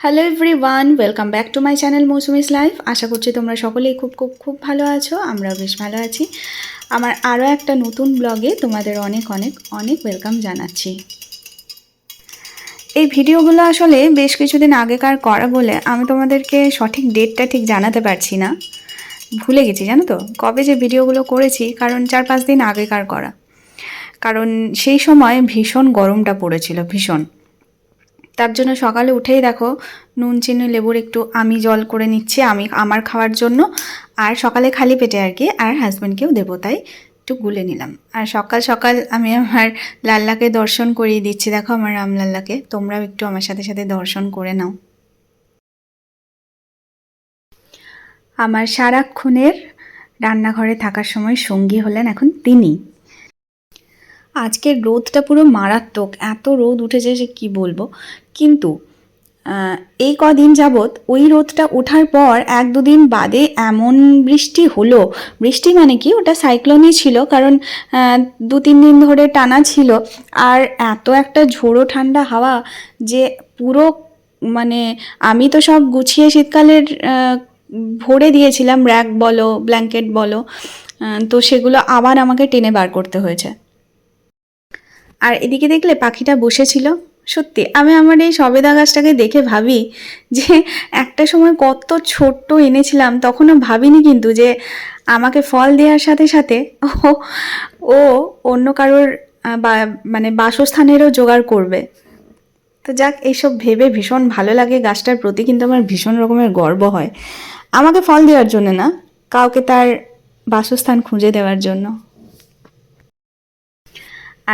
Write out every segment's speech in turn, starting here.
Hello everyone welcome back to my channel Moushumi's life আশা করছি তোমরা সকলেই খুব খুব খুব ভালো আছো, আমরাও বেশ ভালো আছি। আমার আরও একটা নতুন ব্লগে তোমাদের অনেক অনেক অনেক ওয়েলকাম জানাচ্ছি। এই ভিডিওগুলো আসলে বেশ কিছুদিন আগেকার করা বলে আমি তোমাদেরকে সঠিক ডেটটা ঠিক জানাতে পারছি না। ভুলে গেছি, জানো তো? কবে যে ভিডিওগুলো করেছি, কারণ চার, পাঁচ দিন আগেকার করা। কারণ সেই সময় ভীষণ গরমটা পড়েছিল, ভীষণ। তার জন্য সকালে উঠেই দেখো নুন, চিনি, লেবুর একটু আমি জল করে নিচ্ছি আমি আমার খাওয়ার জন্য। আর সকালে খালি পেটে আর কি, আর হাজব্যান্ডকেও দেবো, তাই একটু গুলে নিলাম। আর সকাল সকাল আমি আমার লাল্লাকে দর্শন করিয়ে দিচ্ছি, দেখো আমার রামলাল্লাকে তোমরাও একটু আমার সাথে সাথে দর্শন করে নাও। আমার সারাক্ষণের রান্নাঘরে থাকার সময় সঙ্গী হলেন এখন তিনি। আজকের রোদটা পুরো মারাত্মক। এত রোদ উঠেছে যে কি বলব? কিন্তু এই কদিন যাবৎ ওই রোদটা ওঠার পর এক দুদিন বাদে এমন বৃষ্টি হলো। বৃষ্টি মানে কি? ওটা সাইক্লোনই ছিল কারণ দু তিন দিন ধরে টানা ছিল। আর এত একটা ঝোড়ো ঠান্ডা হাওয়া যে পুরো মানে আমি তো সব গুছিয়ে শীতকালের ভরে দিয়েছিলাম। র্যাক বলো ব্ল্যাঙ্কেট বলো তো সেগুলো আবার আমাকে টেনে বার করতে হয়েছে। আর এদিকে দেখলে পাখিটা বসেছিল। সত্যি, আমি আমার এই সবেদা গাছটাকে দেখে ভাবি যে একটা সময় কত ছোট্ট এনেছিলাম, তখনও ভাবিনি কিন্তু যে আমাকে ফল দেওয়ার সাথে সাথে ও ও অন্য কারোর মানে বাসস্থানেরও জোগাড় করবে। তো যাক, এইসব ভেবে ভীষণ ভালো লাগে গাছটার প্রতি, কিন্তু আমার ভীষণ রকমের গর্ব হয়। আমাকে ফল দেওয়ার জন্য না, কাউকে তার বাসস্থান খুঁজে দেওয়ার জন্য।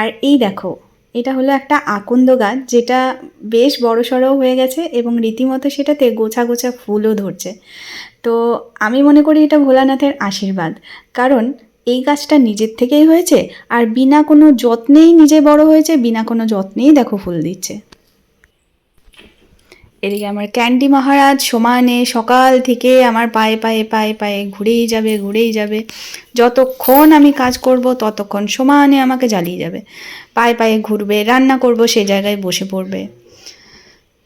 আর এই দেখো, এটা হলো একটা আকন্দ গাছ, যেটা বেশ বড় সড়ো হয়ে গেছে এবং রীতিমতো সেটাতে গোছা গোছা ফুলও ধরছে। তো আমি মনে করি এটা ভোলানাথের আশীর্বাদ, কারণ এই গাছটা নিজের থেকেই হয়েছে আর বিনা কোনো যত্নেই নিজে বড় হয়েছে, বিনা কোনো যত্নেই দেখো ফুল দিচ্ছে। এদিকে আমার ক্যান্ডি মহারাজ সমানে সকাল থেকে আমার পায়ে পায়ে পায়ে পায়ে ঘুরেই যাবে ঘুরেই যাবে। যতক্ষণ আমি কাজ করব, ততক্ষণ সমানে আমাকে জ্বালিয়ে যাবে। পায়ে পায়ে ঘুরবে, রান্না করব, সে জায়গায় বসে পড়বে।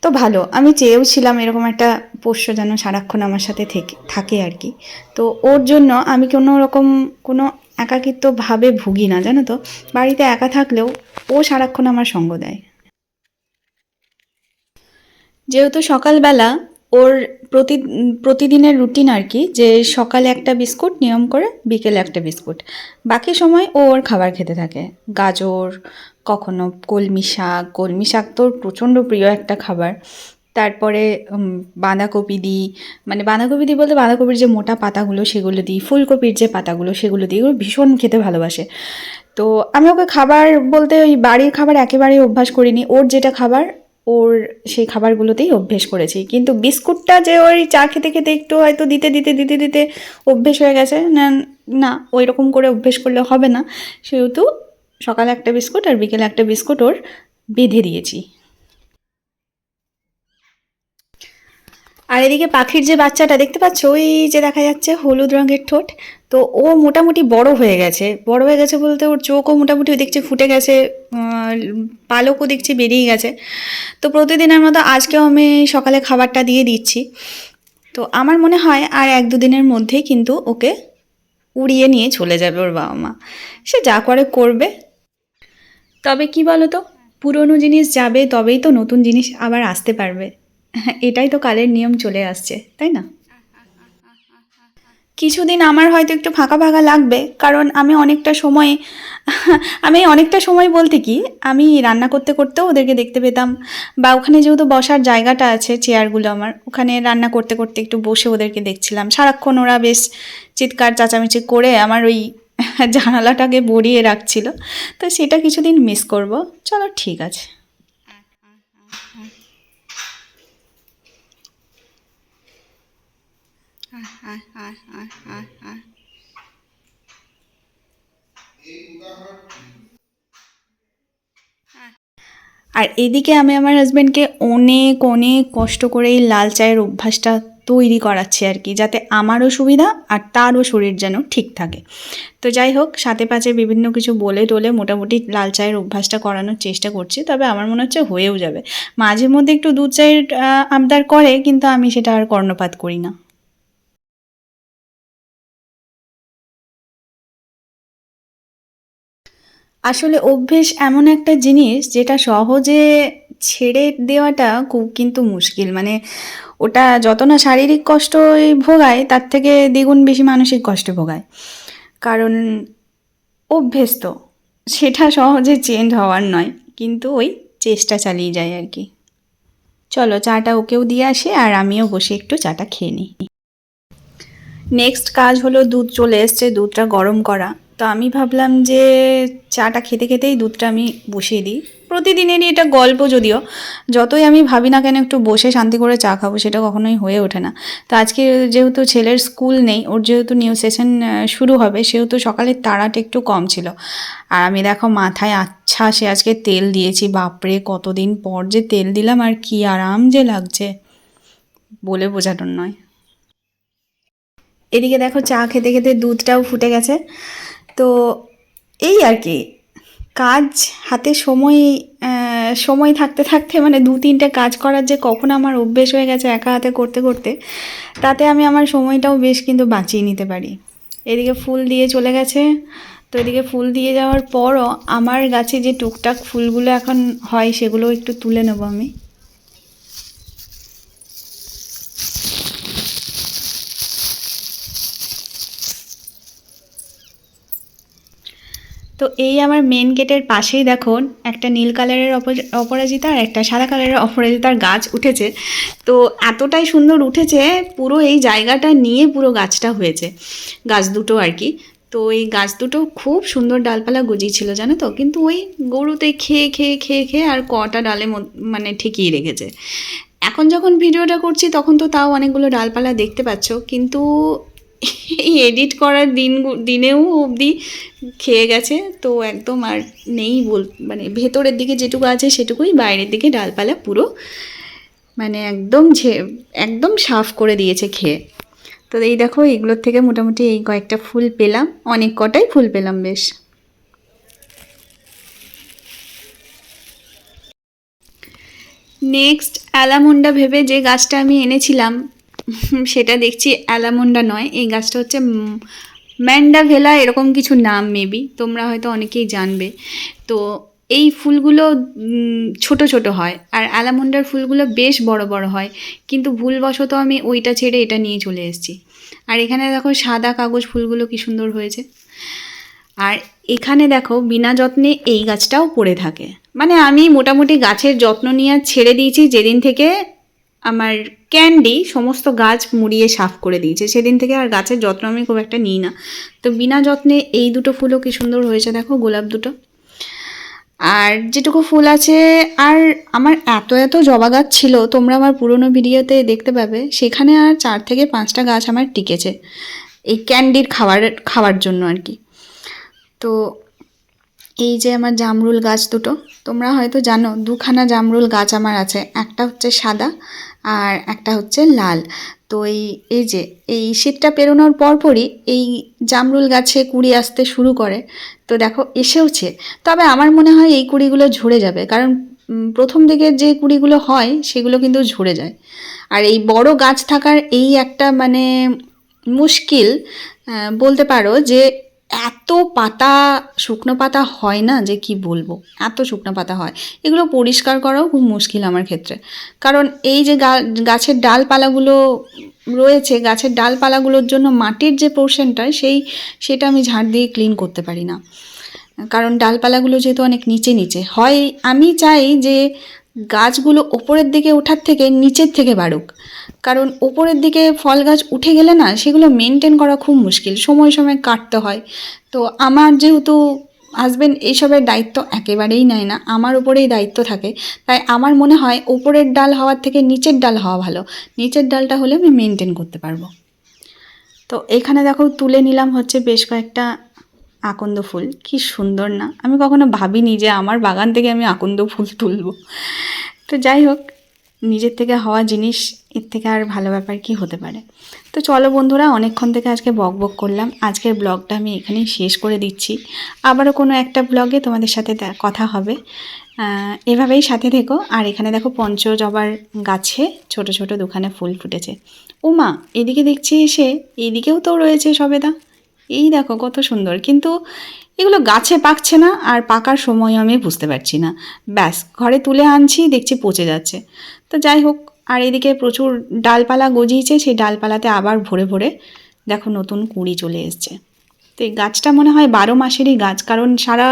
তো ভালো, আমি চেয়েও ছিলাম এরকম একটা পোষ্য যেন সারাক্ষণ আমার সাথে থেকে, থাকে আর কি। তো ওর জন্য আমি কোনো রকম, কোনো একাকিত্বভাবে ভুগি না, জানো তো? বাড়িতে একা থাকলেও ও সারাক্ষণ আমার সঙ্গ দেয়। যেহেতু সকালবেলা ওর প্রতি, প্রতিদিনের রুটিন আর কি, যে সকালে একটা বিস্কুট, নিয়ম করে বিকেলে একটা বিস্কুট। বাকি সময় ও ওর খাবার খেতে থাকে। গাজর, কখনো কলমি শাক কলমি শাক তো ওর প্রচণ্ড প্রিয় একটা খাবার। তারপরে বাঁধাকপি দিই। মানে বাঁধাকপি দিই বলতে বাঁধাকপির যে মোটা পাতাগুলো, সেগুলো দিই। ফুলকপির যে পাতাগুলো, সেগুলো দিই। ওগুলো ভীষণ খেতে ভালোবাসে। তো আমি ওকে খাবার বলতে ওই বাড়ির খাবার একেবারেই অভ্যাস করিনি। ওর যেটা খাবার ওর সেই খাবারগুলোতেই অভ্যেস করেছি। কিন্তু বিস্কুটটা যে ওই চা খেতে খেতে একটু হয়তো দিতে দিতে দিতে দিতে অভ্যেস হয়ে গেছে। না না ওই রকম করে অভ্যেস করলে হবে না। সেহেতু সকালে একটা বিস্কুট আর বিকেলে একটা বিস্কুট ওর বেঁধে দিয়েছি। আর এদিকে পাখির যে বাচ্চাটা, দেখতে পাচ্ছ? ওই যে দেখা যাচ্ছে হলুদ রঙের ঠোঁট। তো ও মোটামুটি বড় হয়ে গেছে। বড় হয়ে গেছে বলতে ওর চোখও মোটামুটি দেখছি ফুটে গেছে পালকও দেখছি বেরিয়ে গেছে। তো প্রতিদিনের মতো আজকেও আমি সকালে খাবারটা দিয়ে দিচ্ছি। তো আমার মনে হয় আর এক দুদিনের মধ্যেই কিন্তু ওকে উড়িয়ে নিয়ে চলে যাবে ওর বাবা মা। সে যা করে করবে। তবে কি বলো তো পুরনো জিনিস যাবে তবেই তো নতুন জিনিস আবার আসতে পারবে। এটাই তো কালের নিয়ম চলে আসছে, তাই না? কিছুদিন আমার হয়তো একটু ফাঁকা ফাঁকা লাগবে, কারণ আমি অনেকটা সময়, আমি অনেকটা সময় বলতে কি, আমি রান্না করতে করতেও ওদেরকে দেখতে পেতাম। বা ওখানে যেহেতু বসার জায়গাটা আছে চেয়ারগুলো আমার, ওখানে রান্না করতে করতে একটু বসে ওদেরকে দেখছিলাম। সারাক্ষণ ওরা বেশ চিৎকার, চেঁচামেচি করে আমার ওই জানালাটাকে বড়িয়ে রাখছিল। তো সেটা কিছুদিন মিস করব। চলো ঠিক আছে। আর এদিকে আমি আমার হাজব্যান্ডকে অনেক অনেক কষ্ট করে এই লাল চায়ের অভ্যাসটা তৈরি করাচ্ছি আর কি, যাতে আমারও সুবিধা আর তারও শরীর যেন ঠিক থাকে। তো যাই হোক, সাথে পাচে বিভিন্ন কিছু বলে টলে মোটামুটি লাল চায়ের অভ্যাসটা করানোর চেষ্টা করছি, তবে আমার মনে হচ্ছে হয়েও যাবে। মাঝে মধ্যে একটু দুধ চায়ের আবদার করে, কিন্তু আমি সেটা আর কর্ণপাত করি না। আসলে অভ্যেস এমন একটা জিনিস যেটা সহজে ছেড়ে দেওয়াটা খুব কিন্তু মুশকিল। মানে ওটা যত না শারীরিক কষ্ট ভোগায়, তার থেকে দ্বিগুণ বেশি মানসিক কষ্ট ভোগায়। কারণ অভ্যেস তো, সেটা সহজে চেঞ্জ হওয়ার নয়, কিন্তু ওই চেষ্টা চালিয়ে যায় আর কি। চলো, চাটা ওকেও দিয়ে আসি আর আমিও বসে একটু চাটা খেয়ে নিই। নেক্সট কাজ হলো দুধ চলে এসছে, দুধটা গরম করা। তো আমি ভাবলাম যে চাটা খেতে খেতেই দুধটা আমি বসিয়ে দিই। প্রতিদিনেরই এটা গল্প যদিও, যতই আমি ভাবি না কেন একটু বসে শান্তি করে চা খাব সেটা কখনোই হয়ে ওঠে না। তো আজকে যেহেতু ছেলের স্কুল নেই, ওর যেহেতু নিউ সেশন শুরু হবে, সেহেতু সকালের তাড়াটা একটু কম ছিল। আর আমি দেখো মাথায় আচ্ছা সে আজকে তেল দিয়েছি, বাপরে, কতদিন পর যে তেল দিলাম আর কি আরাম যে লাগছে। বলে বোঝানোর নয়। এদিকে দেখো চা খেতে খেতে দুধটাও ফুটে গেছে। তো এই আর কি, কাজ হাতে সময় সময় থাকতে থাকতে মানে দু তিনটে কাজ করার যে কখন আমার অভ্যেস হয়ে গেছে একা হাতে করতে করতে, তাতে আমি আমার সময়টাও বেশ কিন্তু বাঁচিয়ে নিতে পারি। এদিকে ফুল দিয়ে চলে গেছে, তো এদিকে ফুল দিয়ে যাওয়ার পরও আমার গাছে যে টুকটাক ফুলগুলো এখন হয় সেগুলো একটু তুলে নেব আমি। তো এই আমার মেন গেটের পাশেই দেখো একটা নীল কালারের অপ- অপরাজিতা আর একটা সাদা কালারের অপরাজিতার গাছ উঠেছে। তো এতটাই সুন্দর উঠেছে, পুরো এই জায়গাটা নিয়ে পুরো গাছটা হয়েছে। গাছ দুটো আর কি। তো এই গাছ দুটো খুব সুন্দর ডালপালা গজিয়েছিল, জানো তো? কিন্তু ওই গরুতে খেয়ে খেয়ে খেয়ে খেয়ে আর কটা ডালে মানে ঠিকই রেখেছে। এখন যখন ভিডিওটা করছি, তখন তো তাও অনেকগুলো ডালপালা দেখতে পাচ্ছ। কিন্তু এই এডিট করার দিন দিনেও অবধি খেয়ে গেছে, তো একদম আর নেই বল মানে ভেতরের দিকে যেটুকু আছে সেটুকুই, বাইরের দিকে ডালপালা পুরো মানে একদম ঝে, একদম সাফ করে দিয়েছে খেয়ে। তো এই দেখো এগুলোর থেকে মোটামুটি এই কয়েকটা ফুল পেলাম, অনেক কটাই ফুল পেলাম বেশ। নেক্সট অ্যালামন্ডা ভেবে যে গাছটা আমি এনেছিলাম সেটা দেখছি অ্যালামন্ডা নয়। এই গাছটা হচ্ছে ম্যান্ডাভেলা এরকম কিছু নাম মেবি তোমরা হয়তো অনেকেই জানবে। তো এই ফুলগুলো ছোট ছোট হয় আর অ্যালামন্ডার ফুলগুলো বেশ বড় বড় হয়। কিন্তু ভুলবশত আমি ওইটা ছেড়ে এটা নিয়ে চলে এসেছি। আর এখানে দেখো সাদা কাগজ ফুলগুলো কি সুন্দর হয়েছে। আর এখানে দেখো বিনা যত্নে এই গাছটাও পড়ে থাকে। মানে আমি মোটামুটি গাছের যত্ন নিয়ে ছেড়ে দিয়েছি যেদিন থেকে আমার ক্যান্ডি সমস্ত গাছ মুড়িয়ে সাফ করে দিয়েছে। সেদিন থেকে আর গাছের যত্ন আমি খুব একটা নিই না। তো বিনা যত্নে এই দুটো ফুলও কি সুন্দর হয়েছে দেখো, গোলাপ দুটো। আর যেটুকু ফুল আছে, আর আমার এত এত জবা গাছ ছিল, তোমরা আমার পুরনো ভিডিওতে দেখতে পাবে, সেখানে আর চার থেকে পাঁচটা গাছ আমার টিকেছে। এই ক্যান্ডির খাবার খাওয়ার জন্য আর কি। তো এই যে আমার জামরুল গাছ দুটো, তোমরা হয়তো জানো দুখানা জামরুল গাছ আমার আছে, একটা হচ্ছে সাদা আর একটা হচ্ছে লাল। তো এই এই যে, এই শীতটা পেরোনোর পরপরই এই জামরুল গাছে কুড়ি আসতে শুরু করে। তো দেখো, এসেওছে। তবে আমার মনে হয় এই কুড়িগুলো ঝরে যাবে, কারণ প্রথম দিকে যে কুড়িগুলো হয় সেগুলো কিন্তু ঝরে যায়। আর এই বড় গাছ থাকার এই একটা মানে মুশকিল বলতে পারো যে এত পাতা, শুকনো পাতা হয় না যে কি বলব? এত শুকনো পাতা হয়। এগুলো পরিষ্কার করাও খুব মুশকিল আমার ক্ষেত্রে। কারণ এই যে গাছের ডালপালাগুলো রয়েছে, গাছের ডালপালাগুলোর জন্য মাটির যে পোর্শনটা সেই, সেটা আমি ঝাড় দিয়ে ক্লিন করতে পারি না। কারণ ডালপালাগুলো যেহেতু অনেক নিচে নিচে, হয়, আমি চাই যে গাছগুলো ওপরের দিকে ওঠার থেকে নিচের থেকে বাড়ুক। কারণ ওপরের দিকে ফল গাছ উঠে গেলে না, সেগুলো মেনটেন করা খুব মুশকিল। সময় সময় কাটতে হয়। তো আমার যেহেতু হাজব্যান্ড এইসবের দায়িত্ব একেবারেই নেয় না, আমার উপরেই দায়িত্ব থাকে। তাই আমার মনে হয় ওপরের ডাল হওয়ার থেকে নিচের ডাল হওয়া ভালো। নিচের ডালটা হলে আমি মেনটেন করতে পারব। তো এখানে দেখো তুলে নিলাম হচ্ছে বেশ কয়েকটা আকন্দ ফুল। কি সুন্দর না? আমি কখনো ভাবিনি যে আমার বাগান থেকে আমি আকন্দ ফুল তুলব। তো যাই হোক নিজের থেকে হওয়া জিনিস, এর থেকে আর ভালো ব্যাপার কি হতে পারে? তো চলো বন্ধুরা, অনেকক্ষণ থেকে আজকে বক বক করলাম। আজকের ব্লগটা আমি এখানেই শেষ করে দিচ্ছি। আবারও কোনো একটা ব্লগে তোমাদের সাথে কথা হবে। এভাবেই সাথে থেকো। আর এখানে দেখো পঞ্চজবার গাছে ছোট ছোট দোকানে ফুল ফুটেছে। ও মা এদিকে দেখছি এসে এইদিকেও তো রয়েছে সবেদা। এই দেখো কত সুন্দর। কিন্তু এগুলো গাছে পাকছে না আর পাকার সময় আমি বুঝতে পারছি না। ব্যাস, ঘরে তুলে আনছি, দেখছি পচে যাচ্ছে। তো যাই হোক, আর এদিকে প্রচুর ডালপালা গজিয়েছে, সেই ডালপালাতে আবার ভরে ভরে দেখো নতুন কুঁড়ি চলে এসছে। তো এই গাছটা মনে হয় বারো মাসেরই গাছ, কারণ সারা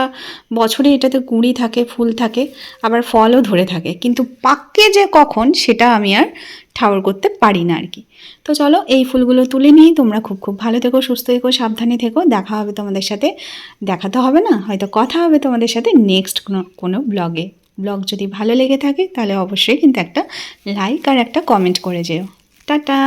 বছরই এটাতে কুঁড়ি থাকে, ফুল থাকে, আবার ফলও ধরে থাকে। কিন্তু পাককে যে কখন সেটা আমি আর ঠাউর করতে পারি না আর কি। তো চলো এই ফুলগুলো তুলে নিই, তোমরা খুব খুব ভালো থেকো, সুস্থ থেকো, সাবধানে থেকো, দেখা হবে তোমাদের সাথে, দেখা তো হবে না, হয়তো কথা হবে তোমাদের সাথে নেক্সট কোনো কোনো ব্লগে ব্লগ যদি ভালো লেগে থাকে তাহলে অবশ্যই কিন্তু একটা লাইক আর একটা কমেন্ট করে যেও। টাটা!